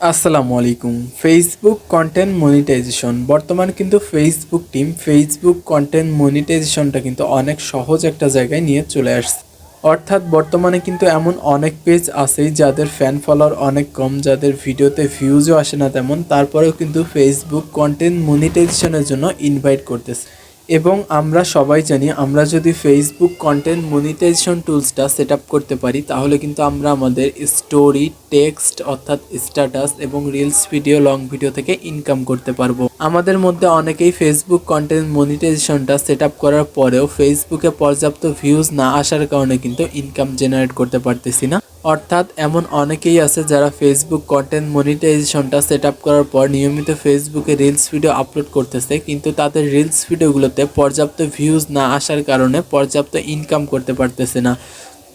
আসসালামু আলাইকুম। Facebook content monetisation বর্তমানে কিন্তু ফেসবুক টিম ফেসবুক কন্টেন্ট মনিটাইজেশনটা কিন্তু অনেক সহজ একটা জায়গায় নিয়ে চলে আসছে। অর্থাৎ বর্তমানে কিন্তু এমন অনেক পেজ আছেই যাদের ফ্যান ফলোয়ার অনেক কম, যাদের ভিডিওতে ভিউজও আসে না তেমন, তারপরেও কিন্তু ফেসবুক কন্টেন্ট মনিটাইজেশনের জন্য ইনভাইট করতেছে। এবং আমরা সবাই জানি, আমরা যদি ফেসবুক কন্টেন্ট মনিটাইজেশন টুলসটা সেট করতে পারি, তাহলে কিন্তু আমরা আমাদের স্টোরি টেক্সট অর্থাৎ স্ট্যাটাস এবং রিলস ভিডিও, লং ভিডিও থেকে ইনকাম করতে পারব। আমাদের মধ্যে অনেকেই ফেসবুক কন্টেন্ট মনিটাইজেশনটা সেট আপ করার পরেও ফেসবুকে পর্যাপ্ত ভিউজ না আসার কারণে কিন্তু ইনকাম জেনারেট করতে পারতেছি না। অর্থাৎ এমন অনেকেই আছে যারা ফেসবুক কন্টেন্ট মনিটাইজেশনটা সেট আপ করার পর নিয়মিত ফেসবুকে রিলস ভিডিও আপলোড করতেছে, কিন্তু তাদের রিলস ভিডিওগুলোতে পর্যাপ্ত ভিউজ না আসার কারণে পর্যাপ্ত ইনকাম করতে পারতেছে না।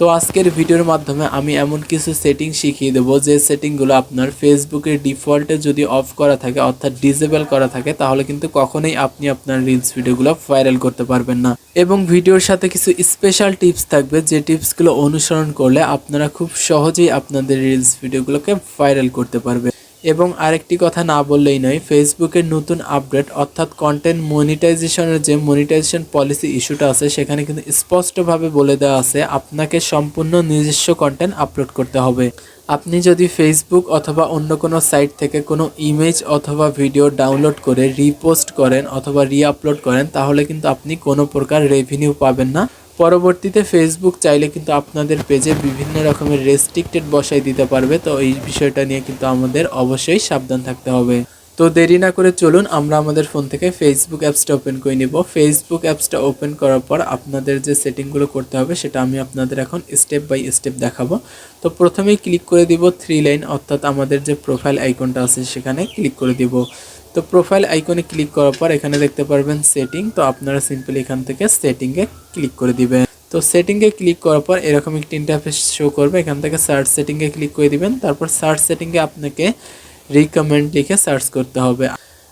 তো আজকের ভিডিওর মাধ্যমে আমি এমন কিছু সেটিং শিখিয়ে দেবো যে সেটিংগুলো আপনার ফেসবুকের ডিফল্টে যদি অফ করা থাকে, অর্থাৎ ডিসেবল করা থাকে, তাহলে কিন্তু কখনোই আপনি আপনার রিলস ভিডিওগুলো ভাইরাল করতে পারবেন না। এবং ভিডিওর সাথে কিছু স্পেশাল টিপস থাকবে, যে টিপসগুলো অনুসরণ করলে আপনারা খুব সহজেই আপনাদের রিলস ভিডিওগুলোকে ভাইরাল করতে পারবে এবং আরেকটি কথা না বললেই নয়, ফেসবুকের নতুন আপডেট অর্থাৎ কন্টেন্ট মনিটাইজেশনের যে মনিটাইজেশন পলিসি ইস্যুটা আছে, সেখানে কিন্তু স্পষ্টভাবে বলে দেওয়া আছে, আপনাকে সম্পূর্ণ নিজস্ব কন্টেন্ট আপলোড করতে হবে। আপনি যদি ফেসবুক অথবা অন্য কোনো সাইট থেকে কোনো ইমেজ অথবা ভিডিও ডাউনলোড করে রিপোস্ট করেন অথবা রিআপলোড করেন, তাহলে কিন্তু আপনি কোনো প্রকার রেভিনিউ পাবেন না। পরবর্তীতে ফেসবুক চাইলে কিন্তু আপনাদের পেজে বিভিন্ন রকমের রেস্ট্রিক্টেড বসাই দিতে পারবে। তো এই বিষয়টা নিয়ে কিন্তু আমাদের অবশ্যই সাবধান থাকতে হবে। তো দেরি না করে চলুন, আমরা আমাদের ফোন থেকে ফেসবুক অ্যাপসটা ওপেন করে নিব। ফেসবুক অ্যাপসটা ওপেন করার পর আপনাদের যে সেটিংগুলো করতে হবে, সেটা আমি আপনাদের এখন স্টেপ বাই স্টেপ দেখাবো। তো প্রথমেই ক্লিক করে দিব থ্রি লাইন অর্থাৎ আমাদের যে প্রোফাইল আইকনটা আছে, সেখানে ক্লিক করে দিব। তো প্রোফাইল আইকনে ক্লিক করার পর এখানে দেখতে পারবেন সেটিং তো আপনারা সিম্পলি এখান থেকে সেটিংয়ে ক্লিক করে দিবেন। তো সেটিংয়ে ক্লিক করার পর এরকম একটি ইন্টারফেস শো করবে, এখান থেকে সার্চ সেটিংয়ে ক্লিক করে দিবেন, তারপর সার্চ সেটিংয়ে আপনাকে রিকমেন্ড লিখে সার্চ করতে হবে।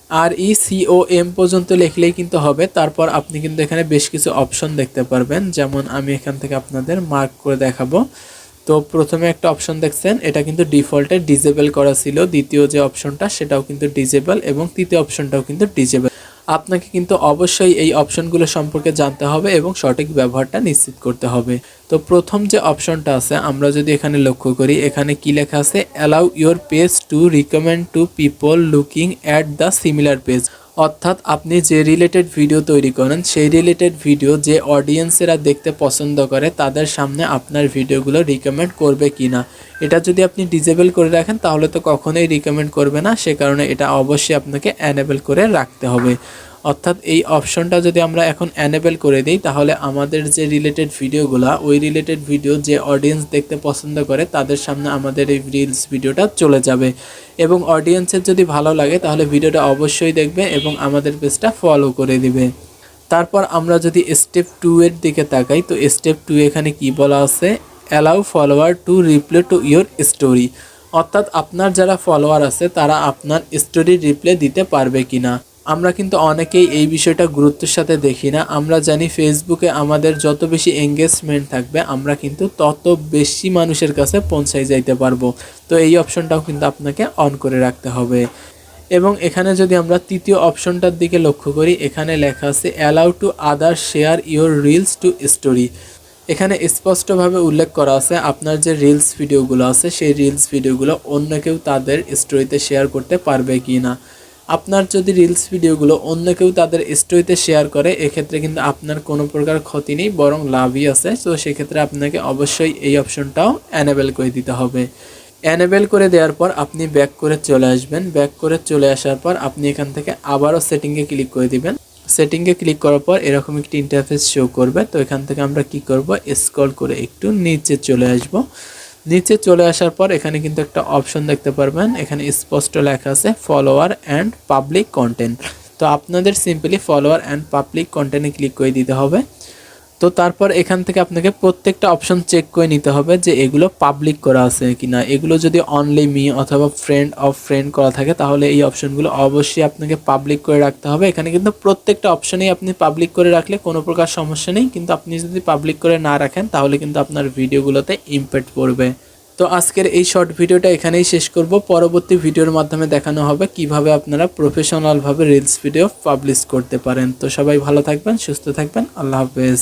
আর ই সিও এম পর্যন্ত লিখলেই কিন্তু হবে, তারপর আপনি কিন্তু এখানে বেশ কিছু অপশন দেখতে পারবেন, যেমন আমি এখান থেকে আপনাদের মার্ক করে দেখাবো। তো প্রথমে একটা অপশন দেখছেন, এটা কিন্তু ডিফল্টে ডিজেবল করা ছিল। দ্বিতীয় যে অপশনটা সেটাও কিন্তু ডিজেবল এবং তৃতীয় অপশনটাও কিন্তু ডিজেবল আপনাকে কিন্তু অবশ্যই এই অপশনগুলো সম্পর্কে জানতে হবে এবং সঠিক ব্যবহারটা নিশ্চিত করতে হবে। তো প্রথম যে অপশনটা আছে, আমরা যদি এখানে লক্ষ্য করি, এখানে কি লেখা আছে? Allow your page to recommend to people looking at the similar page অর্থাৎ আপনি যে রিলেটেড ভিডিও তৈরি করেন, সেই রিলেটেড ভিডিও যে অডিয়েন্সেরা দেখতে পছন্দ করে, তাদের সামনে আপনার ভিডিওগুলো রিকমেন্ড করবে কি না এটা যদি আপনি ডিজেবল করে রাখেন, তাহলে তো কখনোই রিকমেন্ড করবে না। সে কারণে এটা অবশ্যই আপনাকে অ্যানেবল করে রাখতে হবে। অর্থাৎ এই অপশনটা যদি আমরা এখন অ্যানেবল করে দিই, তাহলে আমাদের যে রিলেটেড ভিডিওগুলো, ওই রিলেটেড ভিডিও যে অডিয়েন্স দেখতে পছন্দ করে, তাদের সামনে আমাদের এই রিলস ভিডিওটা চলে যাবে। এবং অডিয়েন্সের যদি ভালো লাগে, তাহলে ভিডিওটা অবশ্যই দেখবে এবং আমাদের পেজটা ফলো করে দিবে। তারপর আমরা যদি স্টেপ টু এর দিকে তাকাই, তো স্টেপ টু এখানে কি বলা আছে? Allow follower to reply to your story অর্থাৎ আপনার যারা ফলোয়ার আছে, তারা আপনার স্টোরি রিপ্লে দিতে পারবে কিনা। আমরা কিন্তু অনেকেই এই বিষয়টা গুরুত্বের সাথে দেখি না। আমরা জানি ফেসবুকে আমাদের যত বেশি এঙ্গেজমেন্ট থাকবে, আমরা কিন্তু তত বেশি মানুষের কাছে পৌঁছাই যাইতে পারব। তো এই অপশনটাও কিন্তু আপনাকে অন করে রাখতে হবে। এবং এখানে যদি আমরা তৃতীয় অপশনটার দিকে লক্ষ্য করি, এখানে লেখা আছে allow to other share your reels to story এখানে স্পষ্টভাবে উল্লেখ করা আছে, আপনার যে রিলস ভিডিওগুলো আছে, সেই রিলস ভিডিওগুলো অন্য কেউ তাদের স্টোরিতে শেয়ার করতে পারবে কি না আপনার যদি রিলস ভিডিওগুলো অন্য কেউ তাদের স্টোরিতে শেয়ার করে, এক্ষেত্রে কিন্তু আপনার কোনো প্রকার ক্ষতি নেই, বরং লাভই আছে। তো সেক্ষেত্রে আপনাকে অবশ্যই এই অপশনটাও অ্যানেবেল করে দিতে হবে। অ্যানেবেল করে দেওয়ার পর আপনি ব্যাক করে চলে আসবেন। ব্যাক করে চলে আসার পর আপনি এখান থেকে আবারও সেটিংয়ে ক্লিক করে দিবেন। সেটিংয়ে ক্লিক করার পর এরকম একটি ইন্টারফেস শো করবে। তো এখান থেকে আমরা কি করব? স্ক্রল করে একটু নিচে চলে আসব। নিচে চলে আসার পর এখানে কিন্তু একটা অপশন দেখতে পারবেন। এখানে স্পষ্ট লেখা আছে ফলোয়ার অ্যান্ড পাবলিক কন্টেন্ট তো আপনাদের সিম্পলি ফলোয়ার অ্যান্ড পাবলিক কন্টেন্টে ক্লিক করে দিতে হবে। তো তারপর এখান থেকে আপনাকে প্রত্যেকটা অপশন চেক করে নিতে হবে যে এগুলো পাবলিক করা আছে কি না এগুলো যদি অনলি মি অথবা ফ্রেন্ড অফ ফ্রেন্ড করা থাকে, তাহলে এই অপশনগুলো অবশ্যই আপনাকে পাবলিক করে রাখতে হবে। এখানে কিন্তু প্রত্যেকটা অপশনেই আপনি পাবলিক করে রাখলে কোনো প্রকার সমস্যা নেই, কিন্তু আপনি যদি পাবলিক করে না রাখেন, তাহলে কিন্তু আপনার ভিডিওগুলোতে ইম্প্যাক্ট পড়বে। তো আজকের এই শর্ট ভিডিওটা এখানেই শেষ করব। পরবর্তী ভিডিওর মাধ্যমে দেখানো হবে কীভাবে আপনারা প্রফেশনালভাবে রিলস ভিডিও পাবলিশ করতে পারেন। তো সবাই ভালো থাকবেন, সুস্থ থাকবেন, আল্লাহ হাফেজ।